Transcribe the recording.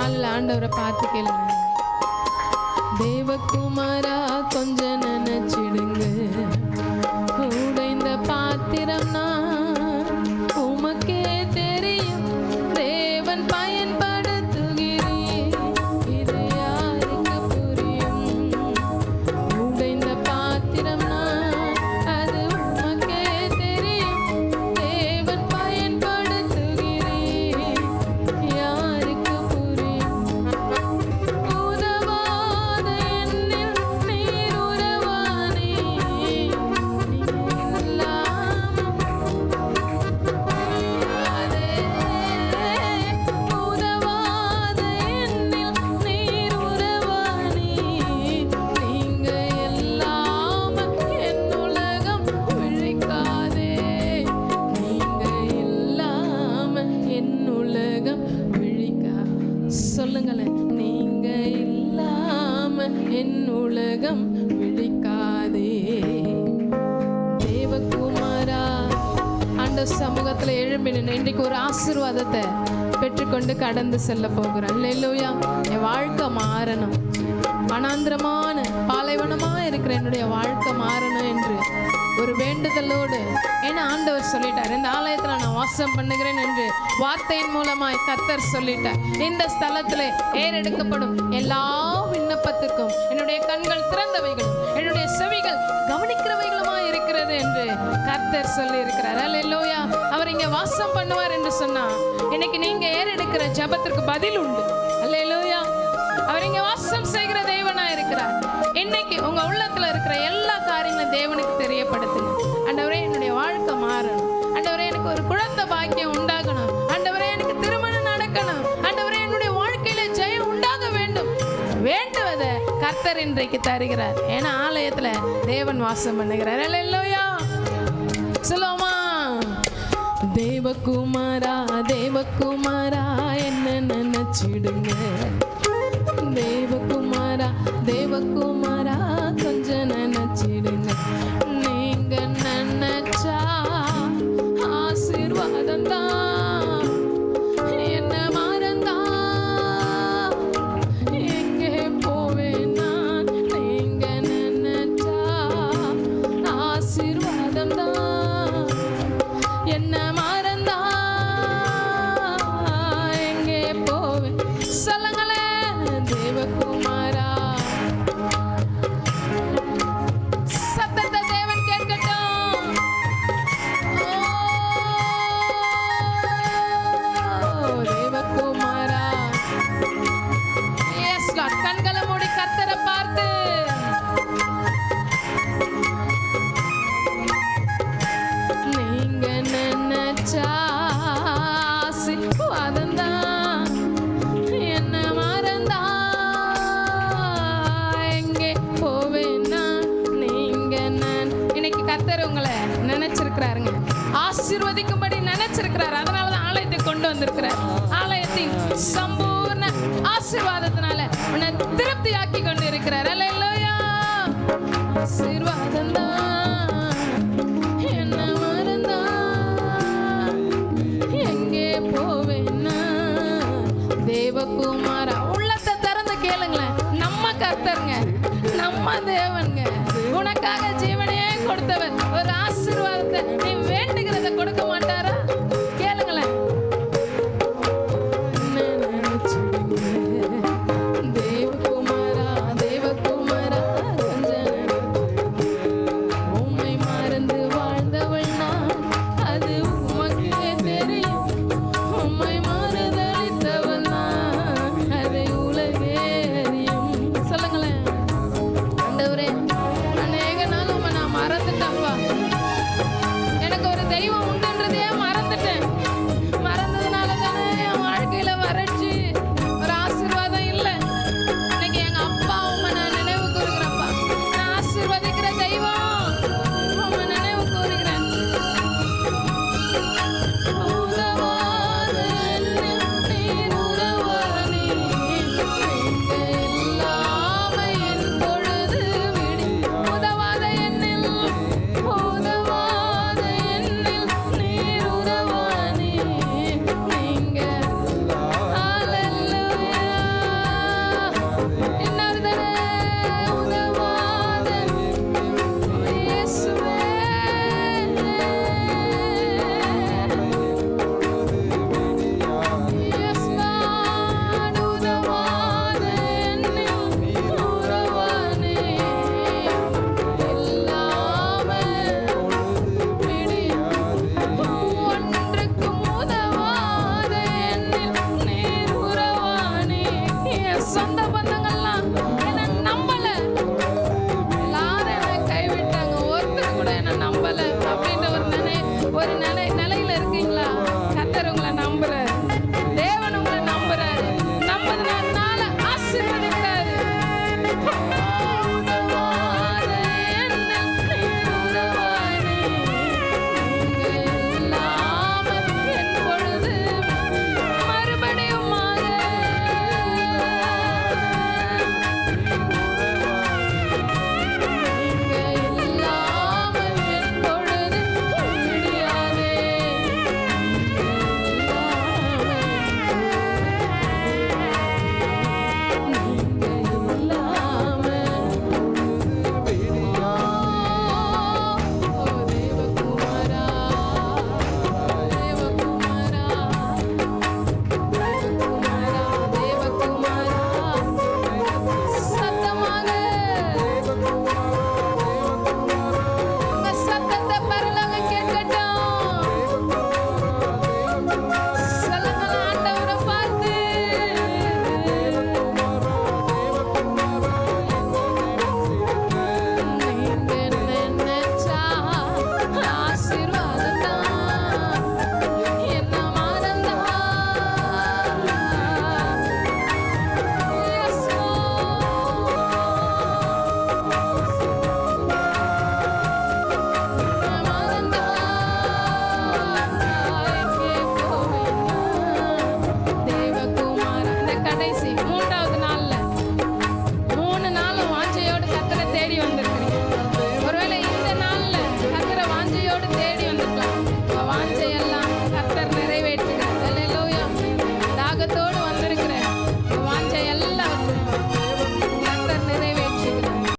நாளில் ஆண்டவரை பார்த்து கேளுங்க. தேவகுமாரா கொஞ்சம் நினைச்சு என் உலகம் விழிக்காதே. தேவகுமாரா ஆண்ட சமூகத்தில் எழும்பி நின்று இன்றைக்கு ஒரு ஆசீர்வாதத்தை பெற்றுக்கொண்டு கடந்து செல்ல போகிறேன் இல்லையா என் வாழ்க்கை மாறணும். மனாந்திரமான பாலைவனமா இருக்கிற என்னுடைய வாழ்க்கை மாறணும் என்று ஒரு வேண்டுதலோடு. ஏன்னா ஆண்டவர் சொல்லிட்டார் இந்த ஆலயத்துல நான் வாசம் பண்ணுகிறேன் என்று வார்த்தையின் மூலமாய் கத்தர் சொல்லிட்டார். இந்த ஸ்தலத்தில் ஏறெடுக்கப்படும் எல்லா விண்ணப்பத்துக்கும் என்னுடைய கண்கள் திறந்தவைகளும் என்னுடைய செவிகள் கவனிக்கிறவைகளுமாய் இருக்கிறது என்று கர்த்தர் சொல்லி இருக்கிறார் அல்லேலூயா அவர் இங்க வாசம் பண்ணுவார் என்று சொன்னா இன்னைக்கு நீங்க ஏறெடுக்கிற ஜெபத்திற்கு பதில் உண்டு. அல்லேலூயா அவர் இங்க வாசம் செய்கிற தேவனா இருக்கிறார். இன்னைக்கு உங்க உள்ளத்துல இருக்கிற எல்லா காரியங்களும் தேவனுக்கு தெரியும். தெரியப்படுத்துங்க ஆண்டவரே என்னுடைய வாழ்க்கை மாறணும். ஆண்டவரே எனக்கு ஒரு குழந்தை பாக்கியம் உண்டாகணும். ஆண்டவரே எனக்கு திருமணம் நடக்கணும். ஆண்டவரே என்னுடைய வாழ்க்கையில ஜெயம் உண்டாக வேண்டும். வேண்டுவதை கர்த்தர் இன்றைக்கு தருகிறார். ஏன்னா ஆலயத்துல தேவன் வாசம் பண்ணுகிறார். இல்லையா சொல்லுவோமா? தேவகுமாரா தேவகுமாரா என்ன நினைச்சிடுங்க? தேவகுமாரா தேவகுமார். ஆசீர்வதிக்கும்படி நினைச்சிருக்கிறாரு. அதனாலதான் ஆலயத்தை கொண்டு வந்திருக்கிறார். ஆலயத்தின் சம்பூர்ண ஆசீர்வாதத்தினால உன்னை திருப்தியாக்கி கொண்டு இருக்கிறார் அல்லேலூயா ஆசீர்வாதம் தான் என்ன மறந்தா எங்கே போவேன்னா? தேவகுமாரா உள்ளத்தை திறந்து கேளுங்களேன். நம்ம கர்த்தருங்க. நம்ம தேவனுங்க. உனக்காக ஜீவனையே கொடுத்தவர் ஒரு ஆசீர்வாதத்தை நீ வேண்டுகிறத கொடுக்க மாட்டார?